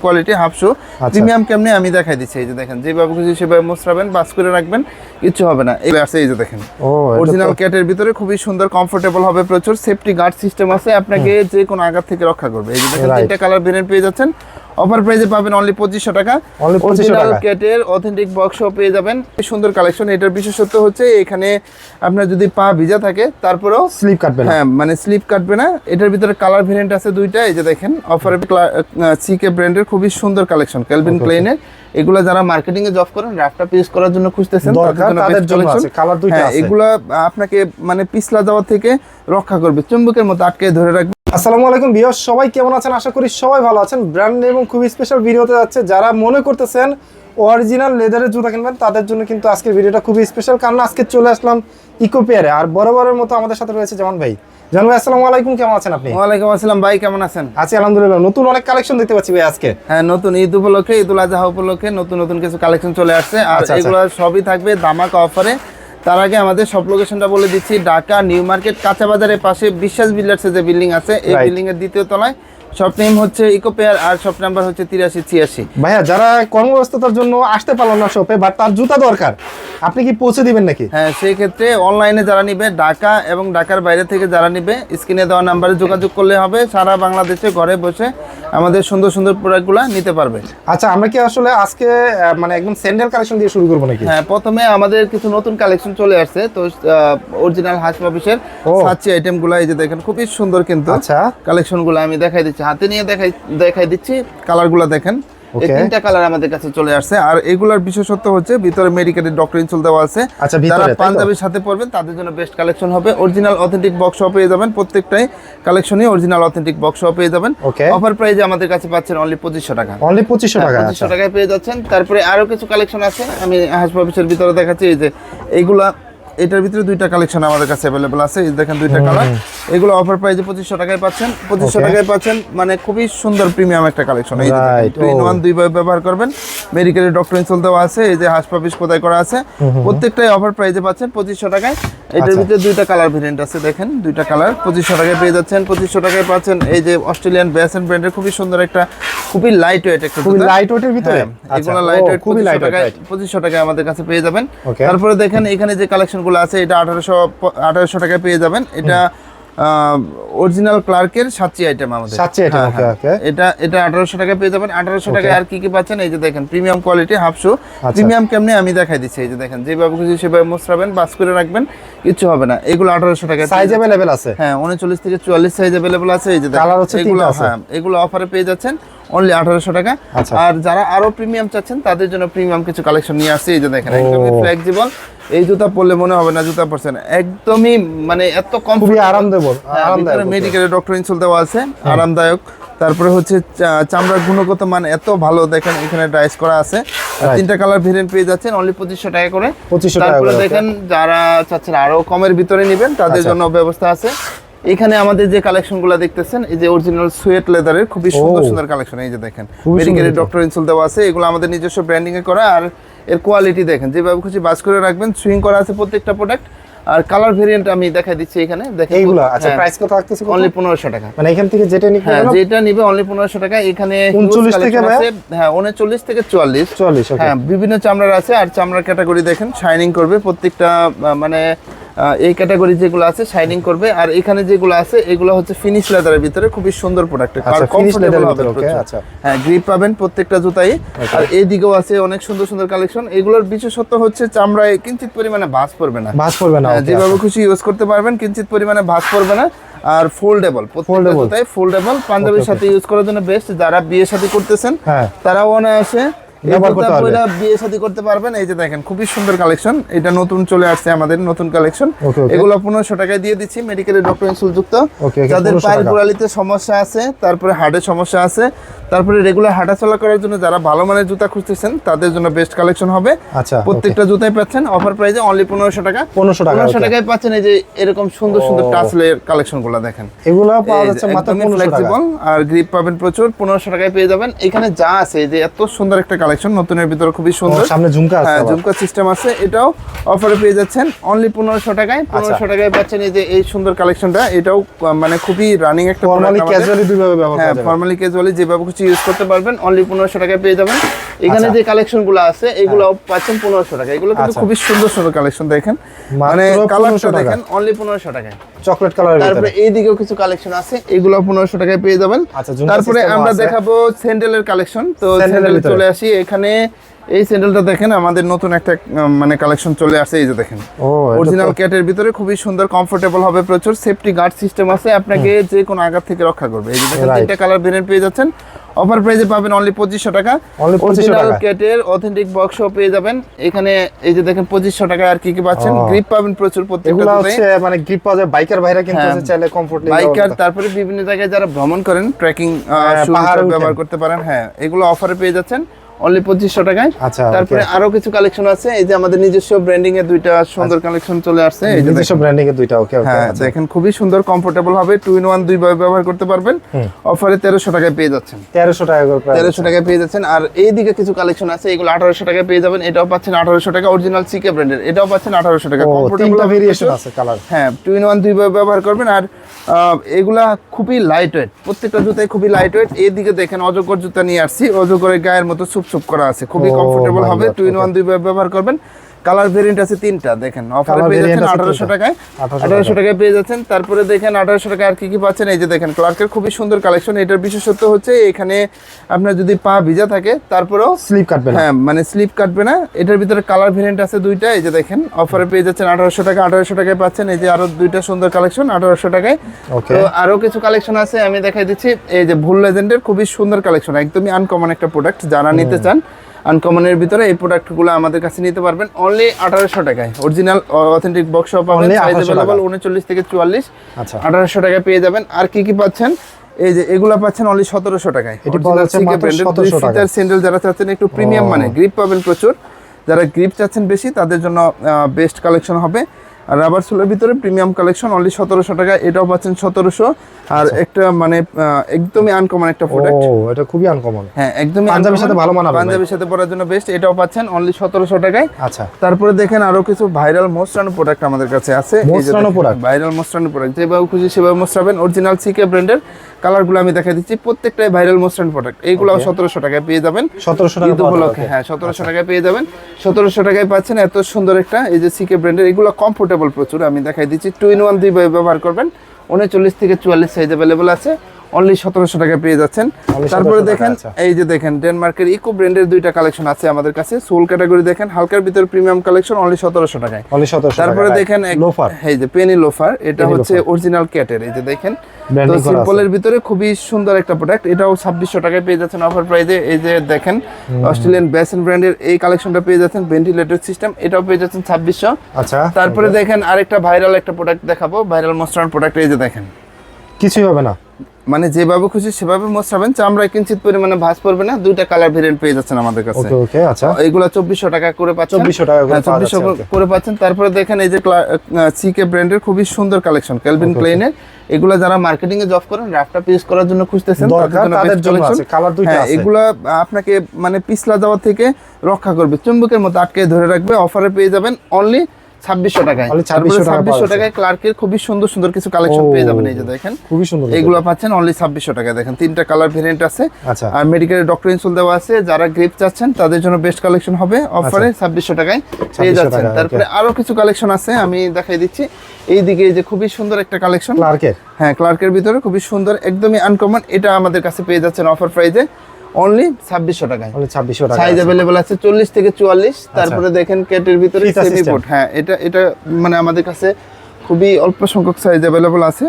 Quality half শু আচ্ছা। Premium কেমনে আমি দেখাই দিচ্ছি এই যে দেখেন যেভাবে খুশি সেভাবে মোসরাবেন বাস করে রাখবেন কিচ্ছু হবে না। এই আছে এই যে দেখেন। অরিজিনাল ক্যাটের ভিতরে খুবই সুন্দর কমফোর্টেবল হবে প্রচুর। সেফটি গার্ড সিস্টেম আছে আপনাকে যে কোনো আঘাত থেকে রক্ষা করবে। এই যে দেখেন তিনটা কালার ভেরিয়েন্ট পেয়ে যাচ্ছেন। অফার প্রাইসে পাবেন অনলি পঁচিশশো টাকা। অরিজিনাল ক্যাটের অথেন্টিক বক্সও পেয়ে যাবেন। সুন্দর কালেকশন এটার বিশেষত্ব হচ্ছে এখানে আপনার যদি পা ভিজা থাকে তারপরেও স্লিপ কাটবে হ্যাঁ মানে স্লিপ কাটবে না। এটার ভিতরে কালার ভেরিয়েন্ট আছে দুইটা এই যে দেখেন অফারে সিকে ব্র্যান্ডের খুবই সুন্দর কালেকশন ক্যালভিন ক্লেইনের এগুলা যারা মার্কেটিং এ জব করেন রাফটা পিস করার জন্য খুঁজতেছেন তাদের জন্য আছে, colour দুইটা হ্যাঁ, আছে। এগুলা আপনাকে মানে পিছলা যাওয়া থেকে রক্ষা করবে। চুম্বকের মতো আটকে ধরে রাখবে। আসসালামু আলাইকুম বিয়স সবাই কেমন আছেন? আশা করি সবাই ভালো আছেন। ব্র্যান্ড এবং খুবই স্পেশাল ভিডিওতে যাচ্ছে। যারা মনে করতেছেন অরিজিনাল লেদারের জুতা কিনবেন তাদের জন্য কিন্তু আজকের ভিডিওটা খুবই স্পেশাল কারণ আজকে চলে আসলাম ইকো পেয়ারে আর বরাবরের মতো আমাদের সাথে রয়েছে জামান ভাই। ভাই আসসালামু আলাইকুম কেমন আছেন আপনি? ওয়ালাইকুম আসসালাম ভাই কেমন আছেন? আছি আলহামদুলিল্লাহ। নতুন অনেক কালেকশন দেখতে পাচ্ছি ভাই আজকে। হ্যাঁ নতুন ঈদ উপলক্ষে ঈদুল আজহা উপলক্ষে নতুন নতুন কিছু কালেকশন চলে আসছে। আর আচ্ছা, আচ্ছা। এগুলো সবই থাকবে দামাকা অফারে তার আগে আমাদের সব লোকেশনটা বলে দিচ্ছি ঢাকা নিউ মার্কেট কাঁচা বাজারের পাশে বিশ্বাস বিল্ডার্সের যে বিল্ডিং আছে এই বিল্ডিং এর দ্বিতীয় তলায়। শপ নেম হচ্ছে ইকো পেয়ার আর শপ নাম্বার হচ্ছে তিরাশি ছিয়াশি। ভাইয়া যারা কর্মব্যস্ততার জন্য আসতে পারল না শপে বাট তার জুতা দরকার আপনি কি পৌঁছে দিবেন নাকি? হ্যাঁ সেই ক্ষেত্রে অনলাইনে যারা নিবে ঢাকা এবং ঢাকার বাইরে থেকে যারা নিবে স্ক্রিনে দেওয়া নাম্বারে যোগাযোগ করলে হবে সারা বাংলাদেশে ঘরে বসে আমাদের সুন্দর সুন্দর প্রোডাক্টগুলো নিতে পারবে। আচ্ছা আমরা কি আসলে আজকে মানে একদম স্যান্ডেল কালেকশন দিয়ে শুরু করব নাকি? হ্যাঁ প্রথমে আমাদের কিছু নতুন কালেকশন চলে আসছে তো অরিজিনাল হাস অফিসের। সাচ্চি আইটেমগুলো এই যে দেখেন খুবই সুন্দর কিন্তু আচ্ছা। কালেকশনগুলো আমি দেখাই দিচ্ছি হাতে নিয়ে দেখাই দেখাই দিচ্ছি। কালারগুলো দেখেন। এই তিনটা কালার আমাদের কাছে চলে আসছে। আর এগুলার বিশেষত্ব হচ্ছে ভিতরে মেডিকেলের ডক্টর ইনসুল দেওয়া আছে। আচ্ছা, যারা পাঞ্জাবির সাথে পড়বেন তাদের জন্য বেস্ট কালেকশন হবে। অরিজিনাল অথেন্টিক বক্স পেয়ে যাবেন। প্রত্যেকটাই কালেকশনই অরিজিনাল অথেন্টিক বক্স পেয়ে যাবেন. অফার প্রাইজে আমাদের কাছে পাচ্ছেন অনলি পঁচিশশো টাকা। অনলি পঁচিশশো টাকা পঁচিশশো আচ্ছা টাকায় পেয়ে যাচ্ছেন। তারপরে আরও কিছু কালেকশন আছে। আমি হাসপাবিসের ভিতরে দেখাচ্ছি এই যে এইগুলা এটার ভিতরে দুইটা কালেকশন আমাদের কাছে অ্যাভেলেবল আছে। এই দেখেন দুইটা কালার এগুলো অফার প্রাইসে পঁচিশশো টাকায় পাচ্ছেন। পঁচিশশো. টাকায় পাচ্ছেন মানে খুবই সুন্দর প্রিমিয়াম একটা কালেকশন এই ইন. ওয়ান দুইভাবে ব্যবহার করবেন। মেডিকেলের ডক্টর ইনসুল দেওয়া আছে এই যে হাসপাবিস কোথায় করা আছে। প্রত্যেকটাই অফার প্রাইসে পাচ্ছেন পঁচিশশো টাকায়। এটার আচ্ছা। ভিতরে দুইটা কালার ভেরিয়েন্ট আছে দেখেন দুইটা কালার পঁচিশশো টাকায় পেয়ে যাচ্ছেন পঁচিশশো টাকায় পাচ্ছেন এই যে অস্ট্রেলিয়ান ব্যাসেন ব্র্যান্ডের খুবই সুন্দর একটা খুবই লাইট ওয়েট একটা খুবই। লাইট ওয়েটের ভিতরে? হ্যাঁ, আচ্ছা, এগুলো লাইট ওয়েট খুবই লাইট ওয়েট পঁচিশশো টাকায় আমাদের কাছে পেয়ে যাবেন। তারপরে দেখেন এখানে যে কালেকশনগুলো আছে এটা আঠারোশো আঠারোশো টাকায় পেয়ে যাবেন। এটা অরিজিনাল ক্লার্কের সাতচি আইটেম আমাদের। সাতচি আইটেম ওকে হ্যাঁ। এটা এটা 1800 টাকা পেয়ে যাবেন। আঠারোশো টাকায় আর কি কি পাচ্ছেন? এই যে দেখেন premium quality half shoe. Premium কেমনে আমি দেখাই দিচ্ছি এই যে দেখেন যেভাবে খুশি সেভাবে মোছরাবেন বাস করে রাখবেন কিছু হবে না। এগুলো 1800 টাকা সাইজ अवेलेबल আছে? হ্যাঁ উনচল্লিশ থেকে চুয়াল্লিশ সাইজ अवेलेबल আছে। এই যে দেখেন, এগুলো তিনটা আছে। হ্যাঁ এগুলো অফারে পেয়ে যাচ্ছেন। অনলি আঠারোশো টাকা। আচ্ছা। আর যারা আরও প্রিমিয়াম চাচ্ছেন তাদের জন্য প্রিমিয়াম কিছু কালেকশন নিয়ে আসছে। এই যে দেখেন একদমই ফ্লেক্সিবল এই জুতা পরলে মনে হবে না জুতা পরছেন। একদমই মানে এত কম খুবই আরামদায়ক আরামদায়ক মেডিকেলের ডক্টর ইনসুল দেওয়া আছে। আরামদায়ক। তারপরে হচ্ছে চামড়ার গুণগত মান এত ভালো দেখেন এখানে ডাইস করা আছে। তিনটা কালার ভেরিয়েন্ট পেয়ে যাচ্ছেন অনলি পঁচিশশো টাকা করে। 2500 টাকা দেখেন যারা চাচ্ছেন আরও কমের ভিতরে নেবেন তাদের আচ্ছা। জন্য ব্যবস্থা আছে। এখানে আমাদের যে কালেকশনগুলো দেখতেছেন এই যে অরিজিনাল সুয়েট লেদারের খুবই সুন্দর সুন্দর কালেকশন এই যে দেখেন। মেডিকেলের। ডক্টর ইনসুল দেওয়া আছে এগুলো আমাদের নিজস্ব ব্র্যান্ডিং এ করা আর এর কোয়ালিটি দেখেন যেভাবে খুশি বাস করে রাখবেন সুইং করা আছে প্রত্যেকটা প্রোডাক্ট আর কালার ভেরিয়েন্ট আমি দেখাই দিচ্ছি এখানে দেখেন। এইগুলো? আচ্ছা প্রাইস কত থাকতেছে অনলি পনেরোশো টাকা। মানে এখান থেকে যেটা নিতে হ্যাঁ যেটা নিবে অনলি পনেরোশো টাকা এখানে 39 থেকে। হ্যাঁ উনচল্লিশ থেকে চুয়াল্লিশ। 44 হ্যাঁ বিভিন্ন চামড়ার আছে আর চামড়ার ক্যাটাগরি দেখেন শাইনিং করবে প্রত্যেকটা মানে এই ক্যাটাগরি যেগুলো আছে শাইনিং করবে। আর এখানে যেগুলো আছে এগুলো হচ্ছে ফিনিশ লেদারের ভিতরে খুবই সুন্দর প্রোডাক্ট আচ্ছা, leather এর আচ্ছা। হ্যাঁ গ্রিপ পাবেন প্রত্যেকটা জুতাই। আর এই দিকেও আছে অনেক সুন্দর সুন্দর কালেকশন এগুলোর বিশেষত্ব হচ্ছে চামড়ায় কিঞ্চিত পরিমাণে ভাঁজ পড়বে না। ভাঁজ পড়বে না হ্যাঁ, যেভাবে খুশি ইউজ করতে পারবেন কিঞ্চিত পরিমাণে ভাঁজ পড়বে না। আর ফোল্ডেবল Foldable. প্রত্যেকটা ফোল্ডেবল পাঞ্জাবির সাথে ইউজ করার জন্য বেস্ট যারা বিয়ে শাদী করতেছেন হ্যাঁ। তারাও অনায়াসে এই বিয়ে শাদী করতে পারবেন? যে দেখেন খুবই সুন্দর কালেকশন এটা নতুন চলে আসছে আমাদের নতুন কালেকশন. এগুলো পনেরোশো টাকায় দিয়ে দিচ্ছি ডক্টর ইনসুল যুক্ত। যাদের পায়ের গোড়ালিতে সমস্যা আছে তারপরে হার্টের সমস্যা আছে তারপরে রেগুলার হাঁটাচলা করার জন্য যারা ভালো মানের জুতা খুঁজতেছেন তাদের জন্য বেস্ট কালেকশন হবে। আচ্ছা প্রত্যেকটা জুতাই পাচ্ছেন অফার প্রাইসে অনলি পনেরোশো টাকা। 1500 টাকা, পনেরোশো টাকায় পাচ্ছেন এই যে এরকম সুন্দর সুন্দর। টাচলের কালেকশনগুলো দেখেন। এগুলো পাওয়া যাচ্ছে মাত্র একদমই 1500 টাকা। flexible আর গ্রিপ পাবেন প্রচুর পনেরোশো টাকায় পেয়ে যাবেন। এখানে যা আছে এই যে এত সুন্দর একটা কালেকশন কালেকশন নতুনের ভিতরে খুবই সুন্দর। সামনে ঝুমকা আছে হ্যাঁ ঝুমকা সিস্টেম আছে। এটাও অফারে পেয়ে যাচ্ছেন অনলি পনেরোশো টাকায়। আচ্ছা। পনেরোশো টাকায় পাচ্ছেন এই যে এই সুন্দর কালেকশনটা। এটাও মানে খুবই রানিং একটা ফর্মালি। ক্যাজুয়ালি দুইভাবে ব্যবহার হ্যাঁ ফর্মালি ক্যাজুয়ালি যেভাবে কিছু ইউজ করতে পারবেন অনলি পনেরোশো টাকায় পেয়ে যাবেন। এখানে আচ্ছা। যে কালেকশনগুলো আছে এগুলো পাচ্ছেন পনেরোশো টাকা এগুলো কিন্তু আচ্ছা। খুবই সুন্দর সুন্দর কালেকশন দেখেন। মানে 1500 কালারটা দেখেন অনলি পনেরোশো টাকায়। চকলেট কালার তারপরে এইদিকেও কিছু কালেকশন আছে এগুলো পনেরোশো টাকায় পেয়ে যাবেন। আচ্ছা, তারপরে আমরা। দেখাবো স্যান্ডেলের কালেকশন তো স্যান্ডেল চলে আসি এখানে এই স্যান্ডেলটা দেখেন আমাদের নতুন একটা মানে কালেকশন চলে আসছে এই যে দেখেন। অরিজিনাল ক্যাটের ভিতরে খুবই সুন্দর কমফোর্টেবল হবে প্রচুর সেফটি গার্ড সিস্টেম আছে আপনাকে যে কোনো আঘাত থেকে রক্ষা করবে। এই যে দেখেন তিনটা কালার ভেরিয়েন্ট পেয়ে যাচ্ছেন। অফার প্রাইসে পাবেন অনলি পঁচিশশো টাকা। অরিজিনাল ক্যাটের অথেন্টিক বক্সও পেয়ে যাবেন। এখানে এই যে দেখেন পঁচিশশো টাকা আর কি কি পাচ্ছেন? গ্রিপ পাবেন প্রচুর প্রত্যেকটা মানে গ্রিপ পাওয়া যায় বাইকার ভাইরা কিন্তু হ্যাঁ। চাইলে কমফোর্টলি বাইকার তারপরে বিভিন্ন জায়গায় যারা ভ্রমণ করেন ট্রেকিং হ্যাঁ, পাহাড়ে। ব্যবহার করতে পারেন হ্যাঁ এগুলো অফারে পেয়ে যাচ্ছেন। অনলি পঁচিশশো টাকায়। আচ্ছা, তারপরে. আরও কিছু কালেকশন আছে। এই যে আমাদের নিজস্ব ব্র্যান্ডিং এর দুইটা সুন্দর কালেকশন চলে আসছে। নিজস্ব ব্র্যান্ডিং এর দুইটা ওকে ওকে হ্যাঁ দেখেন খুবই সুন্দর কমফোর্টেবল হবে। টু ইন ওয়ান দুই ভাবে ব্যবহার করতে পারবেন। অফারে টাকায় পেয়ে যাচ্ছেন। টাকা করে টাকায় পেয়ে যাচ্ছেন। আর এইদিকে কিছু কালেকশন আছে এগুলো আঠারোশো টাকায় পেয়ে যাবেন। এটাও পাচ্ছেন আঠারোশো টাকা অরিজিনাল সিকে ব্র্যান্ডের এটাও পাচ্ছেন আঠারোশো টাকা। ভেরিয়েশন আছে কালার হ্যাঁ টু ইন ওয়ান দুই ভাবে ব্যবহার করবেন। আর এগুলা খুবই লাইট ওয়েট প্রত্যেকটা জুতাই খুবই লাইট ওয়েট এদিকে দেখেন অজগর জুতা নিয়ে আসছি। অজগরের গায়ের মতো সুপ সুপ করা আছে। খুবই কমফোর্টেবল হবে। টু ইন ওয়ান দুই ব্যবহার করবেন। কালার ভেরিয়েন্ট আছে তিনটা দেখেন। অফারে পেয়ে যাচ্ছেন আঠারোশো টাকায়। আঠারোশো টাকায়। পেয়ে যাচ্ছেন। তারপরে দেখেন আঠারোশো টাকা আর কি কি পাচ্ছেন? এই যে দেখেন ক্লার্কের খুবই সুন্দর কালেকশন এটার বিশেষত্ব হচ্ছে এখানে আপনার যদি পা ভিজা থাকে তারপরেও স্লিপ কাটবে না। হ্যাঁ মানে স্লিপ কাটবে না। এটার ভিতরে কালার ভেরিয়েন্ট আছে দুইটা। এই যে দেখেন অফারে পেয়ে যাচ্ছেন আঠারোশো টাকা আঠারোশো টাকায় পাচ্ছেন এই যে আরও দুইটা সুন্দর কালেকশন আঠারোশো টাকায়। তো আরও কিছু কালেকশন আছে আমি দেখাই দিচ্ছি। এই যে ভুল লেজেন্ডের খুবই সুন্দর কালেকশন একদমই আনকমন একটা প্রোডাক্ট যারা নিতে চান আনকমনের ভিতরে এই প্রোডাক্টগুলো আমাদের কাছে নিতে পারবেন। অনলি আঠারোশো টাকায়। অরিজিনাল অথেন্টিক বক্স পাবেন। সাইজ অ্যাভেলেবল উনচল্লিশ থেকে চুয়াল্লিশ। আচ্ছা। আঠারোশো টাকায় পেয়ে যাবেন। আর কি কি পাচ্ছেন? এই যে এগুলো পাচ্ছেন অনলি সতেরোশো টাকায়। এটি পাওয়া যাচ্ছে মাত্র 1700 টাকায়। স্যান্ডেল যারা চাচ্ছেন একটু প্রিমিয়াম মানে গ্রিপ পাবেন প্রচুর। যারা গ্রিপ চাচ্ছেন বেশি তাদের জন্য বেস্ট কালেকশন হবে। আর রাবার সোলের ভিতরে প্রিমিয়াম কালেকশন অনলি সতেরোশো টাকা এটাও পাচ্ছেন সতেরোশো। আর একটা মানে একদমই আনকমন একটা ও প্রোডাক্ট এটা খুবই আনকমন হ্যাঁ একদমই পাঞ্জাবির সাথে ভালো মানাবে। পাঞ্জাবির সাথে পরার জন্য বেস্ট এটাও পাচ্ছেন অনলি সতেরোশো টাকায়। আচ্ছা। তারপরে দেখেন আরও কিছু ভাইরাল মোস্টানো প্রোডাক্ট আমাদের কাছে আছে। মোস্টানো product? ভাইরাল মোস্টানো প্রোডাক্ট যেভাবে খুশি সেভাবে মোস্টাবেন অরিজিনাল সিকে ব্র্যান্ডের কালারগুলো আমি দেখা দিচ্ছি প্রত্যেকটাই ভাইরাল মোস্টানো প্রোডাক্ট এইগুলো সতেরোশো টাকায় পেয়ে যাবেন। সতেরোশো টাকা উপলক্ষে হ্যাঁ সতেরোশো টাকায় পেয়ে যাবেন। সতেরোশো টাকায় পাচ্ছেন এত সুন্দর একটা এই যে সিকে ব্র্যান্ডের এগুলো কমফোর্টেবল প্রচুর। আমি দেখাই দিচ্ছি। টু ইন ওয়ান দুই ভাবে ব্যবহার করবেন। উনচল্লিশ থেকে চুয়াল্লিশ সাইজ অ্যাভেলেবল আছে। অনলি সতেরোশো টাকায় পেয়ে যাচ্ছেন। তারপরে দেখেন আচ্ছা। এই যে দেখেন ডেনমার্কের ইকো ব্র্যান্ডের দুইটা কালেকশন আছে আমাদের কাছে। সোল ক্যাটাগরি দেখেন হালকার ভিতরে প্রিমিয়াম কালেকশন অনলি সতেরোশো টাকায়। তারপরে দেখেন এই যে পেনি লোফার এটা হচ্ছে অরিজিনাল ক্যাটের এই যে দেখেন। তো। সিম্পলের ভিতরে খুবই সুন্দর একটা প্রোডাক্ট এটাও ছাব্বিশশো টাকায় পেয়ে যাচ্ছেন অফার প্রাইজে এই যে দেখেন অস্ট্রেলিয়ান বেসন ব্র্যান্ডের এই কালেকশনটা পেয়ে যাচ্ছেন ভেন্টিলেটর সিস্টেম এটাও পেয়ে যাচ্ছেন ছাব্বিশশো। আচ্ছা। তারপরে দেখেন আরেকটা ভাইরাল একটা প্রোডাক্ট দেখাবো ভাইরাল মোস্টার প্রোডাক্ট এই যে দেখেন। কিছুই হবে না। মানে যেভাবে খুশি সেভাবে মোস্টাবেন চামড়ায় কিঞ্চিত পরিমাণে ভাঁজ পড়বে না দুইটা কালার ভেরিয়েন্ট পেয়ে যাচ্ছেন আমাদের কাছে। ওকে ওকে আচ্ছা। এইগুলা চব্বিশশো টাকা করে পাচ্ছেন। 2400 টাকা করে হ্যাঁ, 2400 যাচ্ছে, করে পাচ্ছেন। তারপরে দেখেন এই যে সিকে ব্র্যান্ডের খুবই সুন্দর কালেকশন ক্যালভিন ক্লেইনের এগুলা যারা মার্কেটিং এ জব করেন রাফটা পিস করার জন্য খুঁজতেছেন দরকার, তাদের জন্য আছে, colour দুইটা হ্যাঁ, আছে। এগুলা আপনাকে মানে পিছলা যাওয়া থেকে রক্ষা করবে। চুম্বকের মতো আটকে ধরে রাখবে অফারে পেয়ে যাবেন। অনলি ছাব্বিশশো টাকায়। Only 2600 টাকা ছাব্বিশশো টাকায় ক্লার্কের খুবই সুন্দর সুন্দর কিছু কালেকশন পেয়ে যাবেন এই যে দেখেন। খুবই সুন্দর এগুলো পাচ্ছেন অনলি ছাব্বিশশো টাকায় দেখেন। তিনটা কালার ভেরিয়েন্ট আছে। আচ্ছা। আর ডক্টর ইনসুল দেওয়া আছে। যারা গ্রিপ চাচ্ছেন তাদের জন্য বেস্ট কালেকশন হবে অফারে ছাব্বিশশো টাকায় পেয়ে যাচ্ছেন। তারপরে আরও কিছু কালেকশন আছে আমি দেখাই দিচ্ছি। এইদিকে এই যে খুবই সুন্দর একটা কালেকশন ক্লার্কের? হ্যাঁ ক্লার্কের ভিতরে খুবই সুন্দর একদমই আনকমন এটা আমাদের কাছে পেয়ে যাচ্ছেন অফার প্রাইজে অনলি ছাব্বিশশো টাকায় ছাব্বিশশো টাকা সাইজ আছে। অ্যাভেলেবল আছে চল্লিশ থেকে চুয়াল্লিশ তারপরে দেখেন কেটের ভিতরে সেমি। হ্যাঁ এটা এটা মানে আমাদের কাছে খুবই অল্প সংখ্যক সাইজ অ্যাভেলেবল আছে।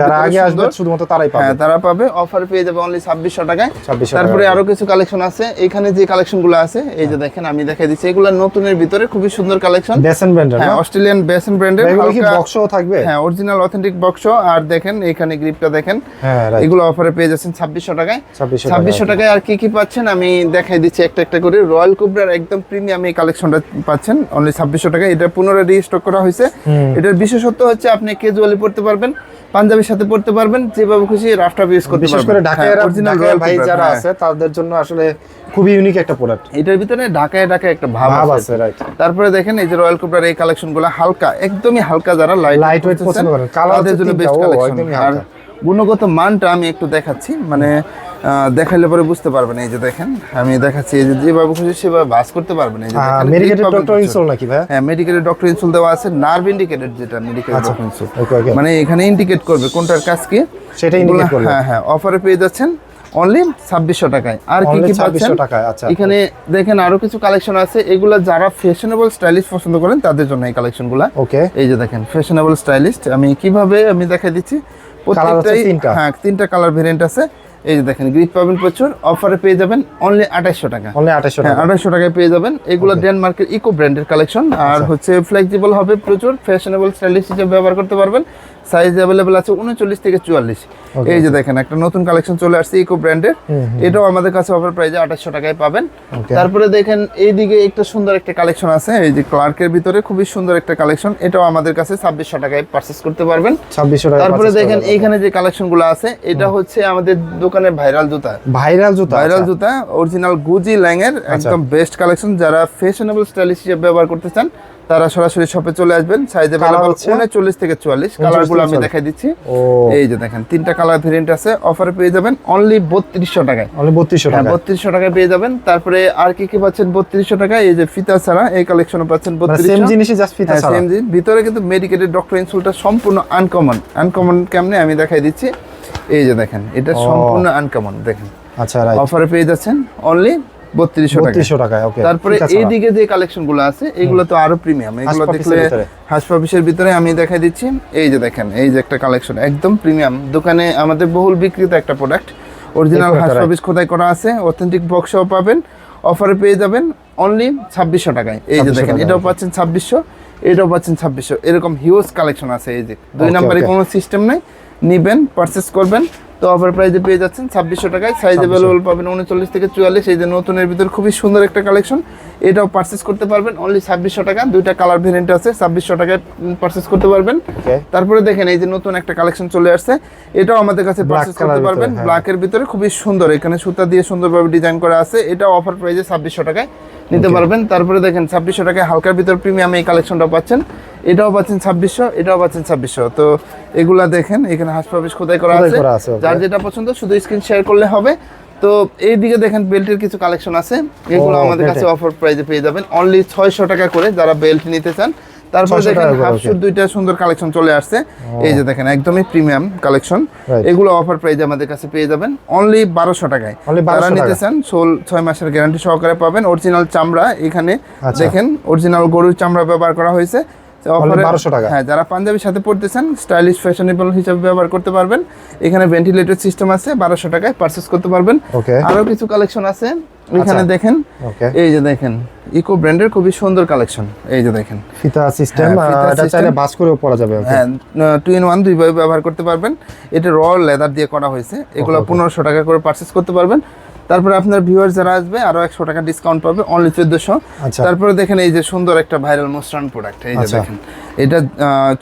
যারা আগে আসবে শুধুমাত্র তারাই পাবে। হ্যাঁ তারা পাবে। অফার পেয়ে যাবে অনলি ছাব্বিশশো টাকায়। 2600 তারপরে আরও কিছু কালেকশন আছে। এখানে যে কালেকশনগুলো আছে এই যে দেখেন আমি দেখাই দিচ্ছি। এগুলো নতুনের ভিতরে খুবই সুন্দর কালেকশন বেসন ব্র্যান্ডের হ্যাঁ অস্ট্রেলিয়ান বেসন ব্র্যান্ডের এগুলো কি বক্সও থাকবে? হ্যাঁ অরিজিনাল অথেন্টিক বক্স আর দেখেন এখানে গ্রিপটা দেখেন। হ্যাঁ এগুলো অফারে পেয়ে যাচ্ছেন ছাব্বিশশো টাকায়। 2600 টাকা, ছাব্বিশশো টাকায় আর কি কি পাচ্ছেন আমি দেখাই দিচ্ছি একটা একটা করে। রয়্যাল কুবরার একদম প্রিমিয়াম এই কালেকশনটা পাচ্ছেন। অনলি ছাব্বিশশো টাকায়। এটা পুনরায় রিস্টক করা হয়েছে। এটার বিশেষত্ব হচ্ছে আপনি কেজুয়ালি পড়তে পারবেন পাঞ্জাবির সাথে পড়তে পারবেন যেভাবে খুশি রাফটা ইউজ করতে বিশেষ করে ঢাকায় অরিজিনাল ঢাকায় ভাই যারা হ্যাঁ। আছে তাদের জন্য আসলে খুবই ইউনিক একটা প্রোডাক্ট এটার ভিতরে ঢাকায় ঢাকায় একটা ভাব আছে রাইট তারপরে দেখেন এই যে রয়্যাল কোবরার এই কালেকশনগুলো হালকা একদমই হালকা যারা লাইট লাইট weight পছন্দ করেন। কালারদের জন্য বেস্ট কালেকশন একদমই আর হালকা। গুণগত মানটা আমি একটু দেখাচ্ছি। মানে দেখাইলে পরে বুঝতে পারবেন এই যে দেখেন আমি দেখাচ্ছি এই যে যেভাবে খুশি সেভাবে বাস করতে পারবেন। এই যে মেডিকেটেড ডক্টর ইনসোল নাকি ভাই? হ্যাঁ মেডিকেলের ডক্টর ইনসুল দেওয়া আছে নার্ভ ইন্ডিকেটেড যেটা মেডিকেল আচ্ছা, ডক্টর ইনসুল মানে এখানে ইন্ডিকেট করবে কোনটার কাজ কি? সেটা করবে। হ্যাঁ হ্যাঁ অফারে পেয়ে যাচ্ছেন অনলি ছাব্বিশশো টাকায়। আর কি কি পাচ্ছেন? আচ্ছা। এখানে দেখেন আরও কিছু কালেকশন আছে এগুলো যারা ফ্যাশনেবল স্টাইলিশ পছন্দ করেন তাদের জন্য এই কালেকশনগুলো ওকে এই যে দেখেন ফ্যাশনেবল স্টাইলিস্ট আমি কীভাবে আমি দেখাই দিচ্ছি প্রত্যেকটাই তিনটা। হ্যাঁ তিনটা কালার ভেরিয়েন্ট আছে। এই যে দেখেন গ্রিপ পাবেন প্রচুর। অফারে পেয়ে যাবেন অনলি আঠাশশো টাকা। অনলি 2800 হ্যাঁ টাকা আঠাশশো টাকায় পেয়ে যাবেন। এগুলো ডেনমার্কের ইকো ব্র্যান্ডের কালেকশন আচ্ছা। আর হচ্ছে ফ্লেক্সিবল হবে প্রচুর। ফ্যাশনেবল স্টাইলিশ হিসেবে ব্যবহার করতে পারবেন। সাইজ অ্যাভেলেবেল আছে উনচল্লিশ থেকে চুয়াল্লিশ। এই যে দেখেন একটা নতুন কালেকশন চলে আসছে ইকো ব্র্যান্ডের এটাও আমাদের কাছে অফার প্রাইজে আঠাশশো টাকায় পাবেন। তারপরে দেখেন এইদিকে একটা সুন্দর একটা কালেকশন আছে এই যে ক্লার্কের ভিতরে খুবই সুন্দর একটা কালেকশন এটাও আমাদের কাছে ছাব্বিশশো টাকায় পারচেস করতে পারবেন। 2600 টাকা তারপরে দেখেন এইখানে যে কালেকশনগুলো আছে এটা হচ্ছে আমাদের দোকানের ভাইরাল জুতা। ভাইরাল জুতা ভাইরাল আচ্ছা। জুতা অরিজিনাল গুজি ল্যাং এর একদম বেস্ট কালেকশন যারা ফ্যাশনেবল স্টাইলিশ হিসেবে ব্যবহার করতে চান তারা সরাসরি শপে চলে আসবেন। সাইজ হচ্ছে? উনচল্লিশ থেকে চুয়াল্লিশ। কালারগুলো আমি দেখাই দিচ্ছি। এই যে দেখেন তিনটা কালার ভেরিয়েন্ট আছে। অফারে পেয়ে যাবেন অনলি বত্রিশশো টাকায়। অনলি 3200 হ্যাঁ টাকা বত্রিশশো টাকায় পেয়ে যাবেন। তারপরে আর কি কি পাচ্ছেন বত্রিশশো টাকায়? এই যে ফিতা ছাড়া এই কালেকশনও পাচ্ছেন মানে সেম জিনিসই জাস্ট ফিতা হ্যাঁ, ছাড়া। same জিনিস। ভিতরে কিন্তু মেডিকেটেড ডক্টর ইনসুলটা সম্পূর্ণ আনকমন আনকমন কেমনে? আমি দেখাই দিচ্ছি। এই যে দেখেন এটা সম্পূর্ণ আনকমন দেখেন। আচ্ছা রাইট অফারে পেয়ে যাচ্ছেন অনলি বত্রিশশো টাকা 3200 টাকায় ওকে তারপরে এইদিকে যে আছে এগুলো তো আরও প্রিমিয়াম এগুলো দেখলে ভিতরে। হাসপাপিসের ভিতরে আমি দেখাই দিচ্ছি। এই যে দেখেন এই যে একটা কালেকশন একদম প্রিমিয়াম দোকানে আমাদের বহুল বিক্রিত একটা প্রোডাক্ট অরিজিনাল হাসপাপিস খোদাই করা আছে অথেন্টিক বক্সও পাবেন। অফারে পেয়ে যাবেন অনলি ছাব্বিশশো টাকায়। এই যে দেখেন এটাও পাচ্ছেন ছাব্বিশশো এটাও পাচ্ছেন ছাব্বিশশো। এরকম হিউজ কালেকশন আছে এই যে। দুই নম্বরে কোনো সিস্টেম নাই। নিবেন পারচেস করবেন। তো অফার প্রাইসে পেয়ে যাচ্ছেন ছাব্বিশশো টাকায়। সাইজ অ্যাভেলেবল পাবেন উনচল্লিশ থেকে চুয়াল্লিশ। এই যে নতুনের ভিতর খুবই সুন্দর একটা কালেকশন এটাও পারচেস করতে পারবেন। অনলি ছাব্বিশশো টাকা দুইটা কালার ভেরিয়েন্ট আছে ছাব্বিশশো টাকায় পারচেস করতে পারবেন। তারপরে দেখেন এই যে নতুন একটা কালেকশন চলে আসছে। এটাও আমাদের কাছে পারচেস করতে পারবেন। ব্ল্যাকের ভিতরে খুবই সুন্দর। এখানে সুতা দিয়ে সুন্দরভাবে ডিজাইন করা আছে। এটাও অফার প্রাইসে ছাব্বিশশো টাকায় নিতে পারবেন। তারপরে দেখেন ছাব্বিশশো টাকায় হালকার ভিতর প্রিমিয়াম এই কালেকশনটা পাচ্ছেন। এটাও পাচ্ছেন ছাব্বিশশো এটাও পাচ্ছেন ছাব্বিশশো। তো এগুলা দেখেন এখানে হাসপাতাল খোদাই করা আছে, যার যেটা পছন্দ শুধু স্ক্রিন শেয়ার করলে হবে। তো এইদিকে দেখেন বেল্টের কিছু কালেকশন আছে। এগুলো আমাদের কাছে অফার প্রাইসে পেয়ে যাবেন। অনলি ছয়শো টাকা করে যারা বেল্ট নিতে চান তারপরে 600 দেখেন টাকা করে, হাফ okay. শুট দুইটা সুন্দর কালেকশন চলে আসছে। এই যে দেখেন একদমই প্রিমিয়াম কালেকশন এগুলো অফার প্রাইসে আমাদের কাছে পেয়ে যাবেন। অনলি বারোশো টাকায়। Only 1200 যারা নিতে চান সোল ছয় মাসের গ্যারান্টি সহকারে পাবেন। অরিজিনাল চামড়া এখানে আচ্ছা। দেখেন অরিজিনাল গরুর চামড়া ব্যবহার করা হয়েছে। Offer 1200 টাকা। হ্যাঁ যারা পাঞ্জাবির সাথে পড়তেছেন স্টাইলিশ ফ্যাশনেবল হিসাবে ব্যবহার করতে পারবেন। এখানে ভেন্টিলেটর সিস্টেম আছে বারোশো টাকায় পারচেস করতে পারবেন। আরও কিছু কালেকশন আছে এখানে আচ্ছা। দেখেন এই যে দেখেন ইকো ব্র্যান্ডের খুবই সুন্দর কালেকশন এই যে দেখেন। ফিতা সিস্টেম হ্যাঁ, এটা। চাইলে বাস করেও পরা যাবে হ্যাঁ টু ইন ওয়ান দুইভাবে ব্যবহার করতে পারবেন। এটা র লেদার দিয়ে করা হয়েছে। এগুলো পনেরোশো টাকা করে পারচেস করতে পারবেন। তারপরে আপনার ভিউয়ার যারা আসবে আরও একশো টাকা ডিসকাউন্ট পাবে অনলি চোদ্দশো। আচ্ছা। তারপরে দেখেন এই যে সুন্দর একটা ভাইরাল মোস্টান প্রোডাক্ট এই যে আচ্ছা। দেখেন। এটা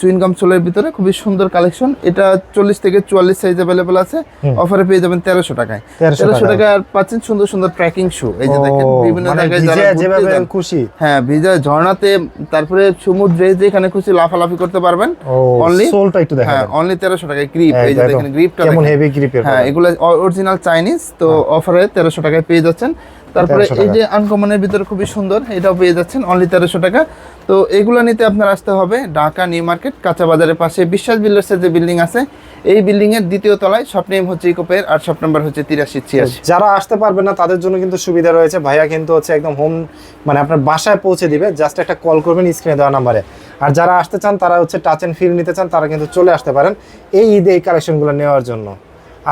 চুইনগাম চোলের ভিতরে খুবই সুন্দর কালেকশন এটা চল্লিশ থেকে চুয়াল্লিশ সাইজ অ্যাভেলেবল আছে। অফারে পেয়ে যাবেন তেরোশো টাকায়। তেরোশো টাকায়। আর পাচ্ছেন সুন্দর সুন্দর ট্রেকিং শু এই যে দেখেন বিভিন্ন মানে জায়গায় যারা খুশি। হ্যাঁ ভিজা ঝর্ণাতে তারপরে সমুদ্রে যেখানে খুশি লাফালাফি করতে পারবেন। অনলি সোলটা একটু দেখা হ্যাঁ অনলি তেরোশো টাকায় গ্রিপ এই যে দেখেন গ্রিপটা কেমন হেভি গ্রিপের হ্যাঁ এগুলো অরিজিনাল চাইনিজ তো অফারে তেরোশো টাকায় পেয়ে যাচ্ছেন। তারপরে 1300 এই যে আনকমনের ভিতরে খুবই সুন্দর এটাও পেয়ে যাচ্ছেন অনলি তেরোশো টাকা। তো এগুলো নিতে আপনার আসতে হবে ঢাকা নিউ মার্কেট কাঁচা বাজারের পাশে বিশ্বাস বিল্ডার্সের যে বিল্ডিং আছে এই বিল্ডিং এর দ্বিতীয় তলায় শপ নেম হচ্ছে ইকোপের আর শপ নাম্বার হচ্ছে তিরাশি ছিয়াশি। যারা আসতে পারবে না তাদের জন্য কিন্তু সুবিধা রয়েছে। ভাইয়া কিন্তু হচ্ছে একদম হোম মানে আপনার বাসায় পৌঁছে দিবে জাস্ট একটা কল করবেন স্ক্রিনে দেওয়া নাম্বারে আর যারা আসতে চান তারা হচ্ছে টাচ এন্ড ফিল নিতে চান তারা কিন্তু চলে আসতে পারেন এই ঈদে এই কালেকশনগুলো নেওয়ার জন্য।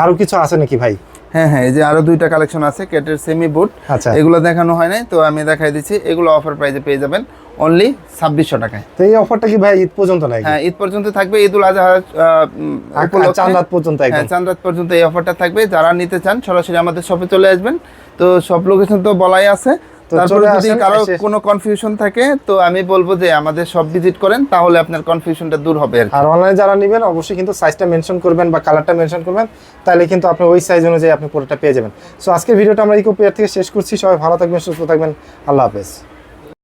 আরও কিছু আছে নাকি ভাই? হ্যাঁ হ্যাঁ এই যে আরও দুইটা কালেকশন আছে কেটের সেমি বুট আচ্ছা। এগুলো দেখানো হয় নাই তো আমি দেখাই দিচ্ছি এগুলো অফার প্রাইজে পেয়ে যাবেন অনলি ছাব্বিশশো টাকায়। তো এই অফারটা কি ভাই ঈদ পর্যন্ত নাই হ্যাঁ ঈদ পর্যন্ত থাকবে ঈদ উল আজহা চাঁদ রাত পর্যন্ত হ্যাঁ রাত পর্যন্ত এই অফারটা থাকবে। যারা নিতে চান সরাসরি আমাদের শপে চলে আসবেন। তো সব লোকেশন তো বলাই আছে তারপরে যদি কারও কোনো কনফিউশন থাকে তো আমি বলব যে আমাদের সব ভিজিট করেন তাহলে আপনার কনফিউশনটা দূর হবে আর অনলাইনে যারা নেবেন অবশ্যই কিন্তু সাইজটা মেনশন করবেন বা কালারটা মেনশন করবেন তাহলে কিন্তু আপনি ওই সাইজ অনুযায়ী আপনি পুরোটা পেয়ে যাবেন। সো আজকের ভিডিওটা আমরা ইকো পেয়ার থেকে শেষ করছি। সবাই ভালো থাকবেন সুস্থ থাকবেন। আল্লাহ হাফেজ।